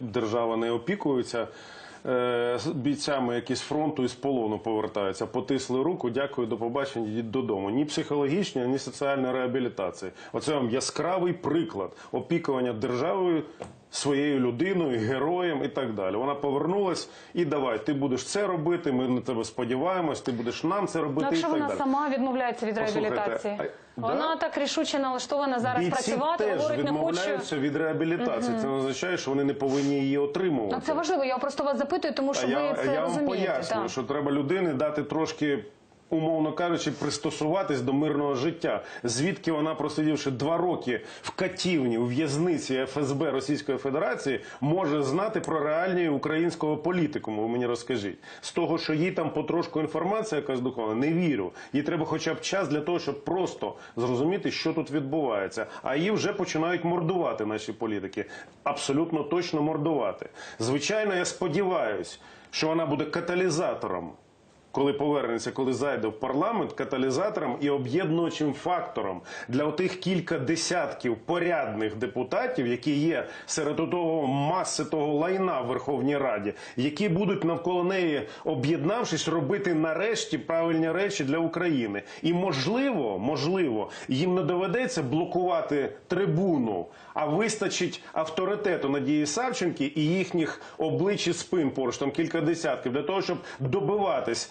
держава не опікується. е, Бійцями, які з фронту і з полону повертаються, потисли руку, дякую, до побачення, йдіть додому. Ні психологічної, ні соціальної реабілітації. Оце вам яскравий приклад опікування державою своєю людиною, героєм і так далі. Вона повернулась і давай, ти будеш це робити. Ми на тебе сподіваємось, ти будеш нам це робити. Ну, якщо і так вона далі. сама відмовляється від реабілітації, а- да? вона так рішуче налаштована зараз Бійці працювати, теж говорить, не відмовляються від реабілітації. Це не означає, що вони не повинні її отримувати. Ну, це важливо. Я просто вас запитую, тому що А я, це я вам розумієте. пояснюю, так. що треба людині дати трошки. Умовно кажучи, пристосуватись до мирного життя. Звідки вона, просидівши два роки в катівні у в'язниці ФСБ Російської Федерації, може знати про реальні українського політикуму? Ви мені розкажіть. З того, що їй там потрошку інформація якась духовна, не вірю. Їй треба хоча б час для того, щоб просто зрозуміти, що тут відбувається. А її вже починають мордувати наші політики. Абсолютно точно мордувати. Звичайно, я сподіваюся, що вона буде каталізатором коли повернеться, коли зайде в парламент, каталізатором і об'єднуючим фактором для отих кілька десятків порядних депутатів, які є серед того маси того лайна в Верховній Раді, які будуть навколо неї, об'єднавшись, робити нарешті правильні речі для України. І можливо, можливо, їм не доведеться блокувати трибуну, а вистачить авторитету Надії Савченки і їхніх облич і спин поруч там кілька десятків для того, щоб добиватись.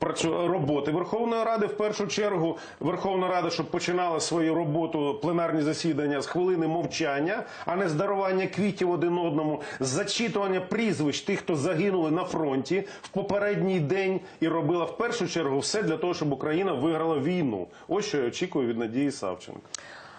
Роботи Верховної Ради в першу чергу Верховна Рада, щоб починала свою роботу пленарні засідання з хвилини мовчання, а не з дарування квітів один одному, з зачитування прізвищ тих, хто загинули на фронті в попередній день, і робила в першу чергу все для того, щоб Україна виграла війну. Ось що я очікую від Надії Савченко.